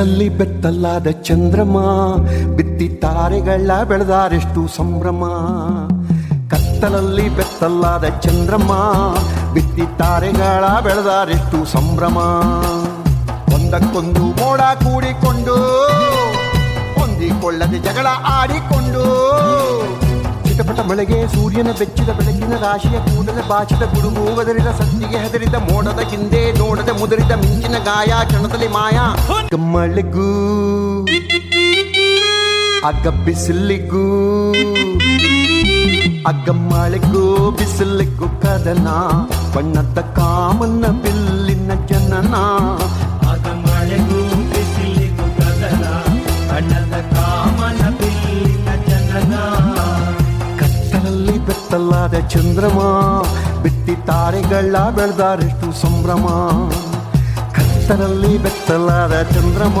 ಕತ್ತಲಲ್ಲಿ ಬೆತ್ತಲ್ಲಾದ ಚಂದ್ರಮ, ಬಿತ್ತಿ ತಾರೆಗಳ ಬೆಳೆದಾರೆಷ್ಟು ಸಂಭ್ರಮ. ಕತ್ತಲಲ್ಲಿ ಬೆತ್ತಲ್ಲಾದ ಚಂದ್ರಮ, ಬಿತ್ತಿ ತಾರೆಗಳ ಬೆಳೆದಾರೆಷ್ಟು ಸಂಭ್ರಮ. ಒಂದಕ್ಕೊಂದು ಮೋಡ ಕೂಡಿಕೊಂಡು, ಹೊಂದಿಕೊಳ್ಳದೆ ಜಗಳ ಆಡಿಕೊಂಡು ಚಿಟಪಟ ಮಳೆಗೆ ಸೂರ್ಯನ ಬೆಚ್ಚಿದ ಬೆಳಕಿನ ರಾಶಿಯ ಕೂದಲ ಬಾಚಿದ ಗುಡುಗು ಒದರಿದ ಸತ್ತಿಗೆ ಹೆದರಿದ ಮೋಡದ ಹಿಂದೆ ನೋಡದೆ ಮುದರಿದ ಮಿಂಚಿನ ಗಾಯ ಕ್ಷಣದಲ್ಲಿ ಮಾಯ ಮಳೆಗೂ ಅಗ್ಗ ಬಿಸಿಲಿಗೂ ಅಗ್ಗ ಮಳೆಗೂ ಬಿಸಿಲಿಗೂ ಕದನ ಬಣ್ಣದ ಕಾಮನ್ನ ಬಿಲ್ಲಿನ ಜನನ ಆಗ ಮಳೆಗೂ ಬಿಸಿಲಿಗೂ ಗಗನ ಅಣ್ಣದ ಕಾಮನ ಚಂದ್ರಮ ಬಿತ್ತಿ ತಾರೆಗಳ ಬೆಳೆದಾರೆಷ್ಟು ಸಂಭ್ರಮ ಕತ್ತಲಲ್ಲಿ ಬೆತ್ತಲಾದ ಚಂದ್ರಮ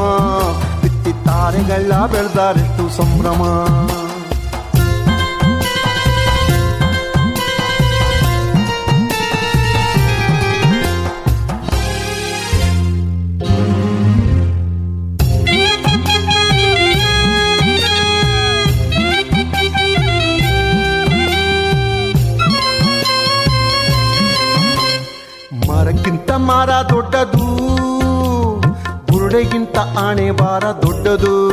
ಬಿತ್ತಿ ತಾರೆಗಳ ಬೆಳೆದಾರೆಷ್ಟು ಸಂಭ್ರಮ ಮರ ದೊಡ್ಡದು. ಬುರುಡೆಗಿಂತ ಆಣೆ ಬಾರ ದೊಡ್ಡದು.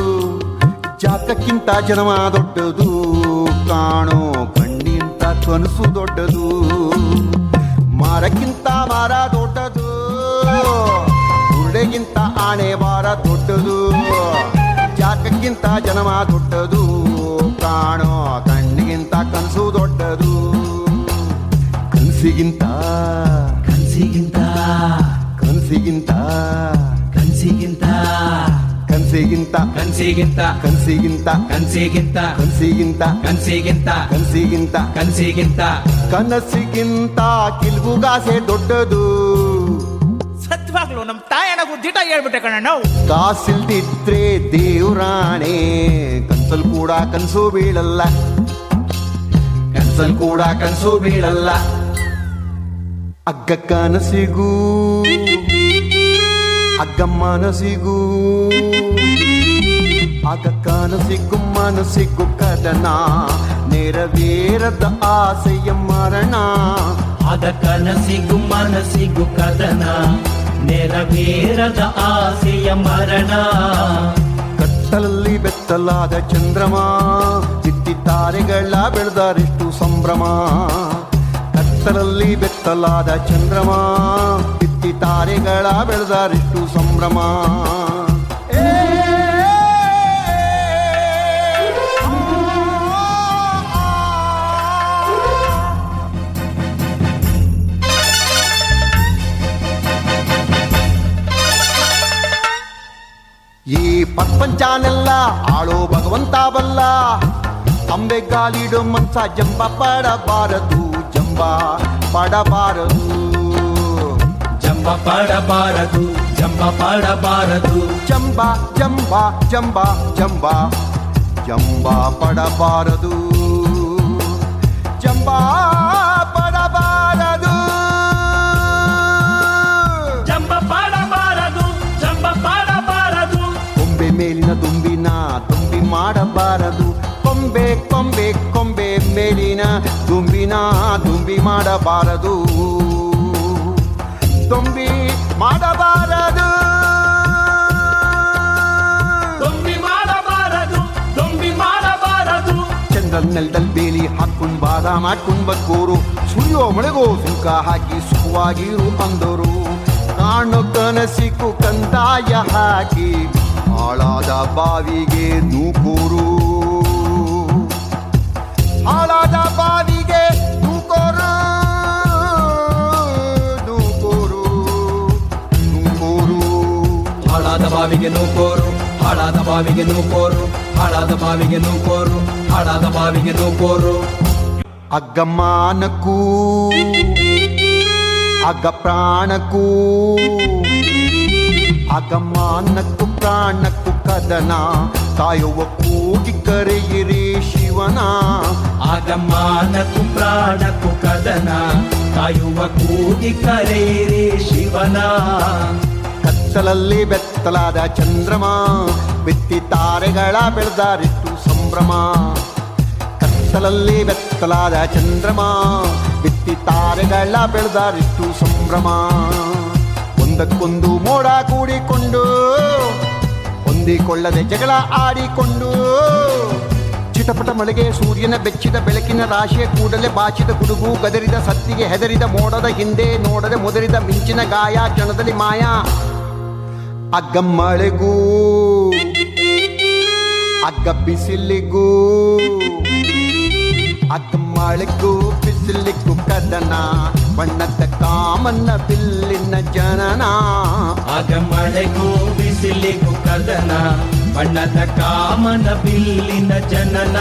ಜಾತಕ್ಕಿಂತ ಜನ್ಮ ದೊಡ್ಡದು. ಕಾಣೋ ಕಣ್ಣಿಂತ ಕನಸು ದೊಡ್ಡದು. ಮಾರಕ್ಕಿಂತ ಮರ ದೊಡ್ಡದು. ಬುರುಡೆಗಿಂತ ಆಣೆ ಬಾರ ದೊಡ್ಡದು. ಜಾತಕ್ಕಿಂತ ಜನ್ಮ ದೊಡ್ಡದು. ಕಾಣೋ ಕಣ್ಣಿಗಿಂತ ಕನಸು ದೊಡ್ಡದು. ಕನಸಿಗಿಂತ ಕನಸಿಗಿಂತ. ಕನ್ಸಿಗಿಂತ. ಕನ್ಸಿಗಿಂತ. ಕನ್ಸಿಗಿಂತ. ಕನ್ಸಿಗಿಂತ. ಕನ್ಸಿಗಿಂತ. ಕನಸಿಗಿಂತ. ಕನ್ಸಿಗಿಂತ ಕಿಲ್ಗುಗಾಸೆ ದೊಡ್ಡದು. ಸತ್ವಾಗ್ಲು ನಮ್ ತಾಯಣಗೂ ದಿಟ ಹೇಳ್ಬಿಟ್ಟೆ ಕಣ ನಾವು. ಕಾಸಿಲ್ದಿದ್ರೆ ದೇವ್ರಾಣೆ. ಕನ್ಸಲ್ ಕೂಡ ಕನ್ಸು ಬೀಳಲ್ಲ. ಕನ್ಸಲ್ ಕೂಡ ಕನ್ಸು ಬೀಳಲ್ಲ. ಅಗ್ಗ ಕನಸಿಗೂ. ಅಗ್ಗ ಅಗ್ಗ ಕನಸಿಗೂ ಮನಸ್ಸಿಗೂ ಕದನ, ನೆರವೇರದ ಆಸೆಯ ಮರಣ. ಆದ ಕನಸಿಗೂ ಮನಸ್ಸಿಗೂ ಕದನ, ನೆರವೇರದ ಆಸೆಯ ಮರಣ. ಕತ್ತಲಲ್ಲಿ ಬೆತ್ತಲಾದ ಚಂದ್ರಮ, ಚಿತ್ತಿ ತಾರೆಗಳ ಬೆಳೆದಾರಿಷ್ಟು ಸಂಭ್ರಮ. ಕತ್ತಲಲ್ಲಿ ಬೆತ್ತಲಾದ ಚಂದ್ರಮ, ಚಿತ್ತಿ ತಾರೆಗಳ ಬೆಳೆದಾರಿಷ್ಟು ಸಂಭ್ರಮ. ಪ್ರಪಂಚನೆಲ್ಲ ಆಳೋ ಭಗವಂತ ಬಲ್ಲ ಅಂಬೆಗಾಲಿಡೋ ಮನ್ಸ ಜಂಬ ಪಡಬಾರದು ಜಂಬ ಪಡಬಾರದು. ಜಂಬ ಪಡಬಾರದು ಜಂಬ ಪಡಬಾರದು. ಜಂಬ ಜಂಬ ಜಂಬ ಜಂಬ ಜಂಬ ಪಡಬಾರದು. ಮಾಡಬಾರದು. ಕೊಂಬೆ ಕೊಂಬೆ ಕೊಂಬೆ ಮೇಲಿನ ದುಂಬಿನ ದುಂಬಿ ಮಾಡಬಾರದು. ದುಂಬಿ ಮಾಡಬಾರದು. ದೊಂಬಿ ಮಾಡಬಾರದು ದೊಂಬಿ ಮಾಡಬಾರದು. ಚಂದ್ರನ್ ನೆಲದಲ್ಲಿ ಬೇಲಿ ಹಾಕೊಂಡ್ ಬಾದ ಮಾಡ್ಕೊಂಡ್ ಬಕ್ಕೋರು ಸುಳಿಯೋ ಮಳೆಗೋ ಸುಂಕ ಹಾಕಿ ಸುಖವಾಗಿರು ಅಂದರು ಕಾಣು ಕನಸಿಕು ಕಂದಾಯ ಹಾಕಿ ಹಾಳಾದ ಬಾವಿಗೆ ಬಾವಿಗೆ ನೂಕೋರು ಹಾಳಾದ ಬಾವಿಗೆ ನೂಕೋರು ಹಾಳಾದ ಬಾವಿಗೆ ನೂಕೋರು ಹಾಳಾದ ಬಾವಿಗೆ ನೂಕೋರು. ಅಗ್ಗಮಾನಕ್ಕೂ ಅಗ್ಗ ಪ್ರಾಣಕ್ಕೂ ಅಗಮಾನಕ್ಕೂ ಪ್ರಾಣಕ್ಕೂ ಕದನ ಕಾಯುವ ಕೂಗಿ ಕರೆಯಿರಿ ಶಿವನ. ಆಗಮಾನಕ್ಕೂ ಪ್ರಾಣಕ್ಕೂ ಕದನ ಕಾಯುವ ಕೂಗಿ ಕರೆಯಿರಿ ಶಿವನ. ಕತ್ತ ಕತ್ತಲಲ್ಲಿ ಬೆತ್ತಲಾದ ಚಂದ್ರಮ, ಬಿತ್ತಿ ತಾರೆಗಳ ಬೆಳೆದಾರಿತ್ತು ಸಂಭ್ರಮ. ಕತ್ತಲಲ್ಲಿ ಬೆತ್ತಲಾದ ಚಂದ್ರಮ, ಬಿತ್ತಿ ತಾರೆಗಳ ಬೆಳೆದಾರಿತ್ತು ಸಂಭ್ರಮ. ಒಂದಕ್ಕೊಂದು ಮೋಡ ಕೂಡಿಕೊಂಡು, ಹೊಂದಿಕೊಳ್ಳದೆ ಜಗಳ ಆಡಿಕೊಂಡು, ಚಿಟಪಟ ಮಳೆಗೆ ಸೂರ್ಯನ ಬೆಚ್ಚಿದ ಬೆಳಕಿನ ರಾಶಿಯ ಕೂಡಲೇ ಬಾಚಿದ ಗುಡುಗು ಗದರಿದ ಸತ್ತಿಗೆ ಹೆದರಿದ ಮೋಡದ ಹಿಂದೆ ನೋಡದೆ ಮುದರಿದ ಮಿಂಚಿನ ಗಾಯ, ಕ್ಷಣದಲ್ಲಿ ಮಾಯ. ಅಗ್ಗ ಮಳೆಗೂ ಅಗ್ಗ ಬಿಸಿಲಿಗೂ ಅಗ್ಗ ಮಳೆಗೂ ಬಿಸಿಲಿಗೂ ಕದನ, ಬಣ್ಣದ ಕಾಮನ್ನ ಬಿಲ್ಲಿನ ಜನನ. ಆಗ ಮಳೆಗೂ ಬಿಸಿಲಿಗೂ ಕದನ, ಬಣ್ಣದ ಕಾಮನ ಬಿಲ್ಲಿನ ಜನನ.